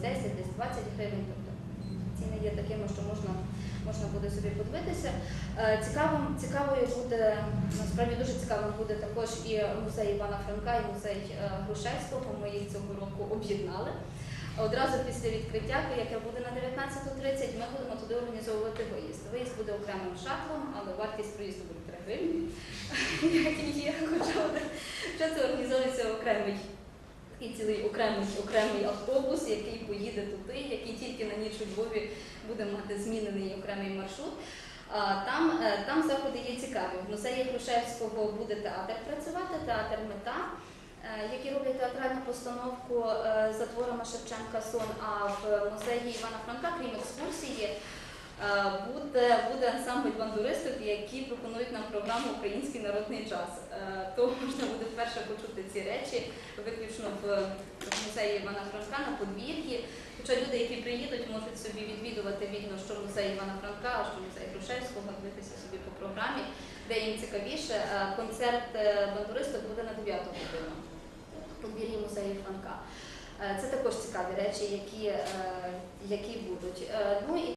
десь 10, десь 20 гривень. Тобто ціни є такими, що можна, можна буде собі подивитися. Е, Цікавим, цікавою буде, насправді дуже цікавим буде також і музей Івана Франка, і музей е, Грушевського. Ми їх цього року об'єднали. Одразу після відкриття, яке буде на 19.30, ми будемо туди організовувати виїзд. Виїзд буде окремим шатлом, але вартість проїзду буде 3 гривні, як і є. Хоча це організовується окремий і цілий окремий, окремий автобус, який поїде туди, який тільки на ніч у Львові буде мати змінений окремий маршрут. Там, е, там заходи є цікаві. В музеї Грушевського буде театр працювати, театр мета, е, які роблять театральну постановку е, за творами Шевченка Сон. А в музеї Івана Франка, крім екскурсії, буде, буде ансамбль бандуристів, які пропонують нам програму Український народний час. Е, То можна буде вперше почути ці речі виключно в музеї Івана Франка на подвір'ї. Хоча люди, які приїдуть, можуть собі відвідувати вільно, що музей Івана Франка, а що музей Грушевського, дивитися собі по програмі, де їм цікавіше. Е, Концерт е, бандуристів буде на 9 годину в подвір'ї музею Франка. Е, Це також цікаві речі, які, е, які будуть. Е, Ну і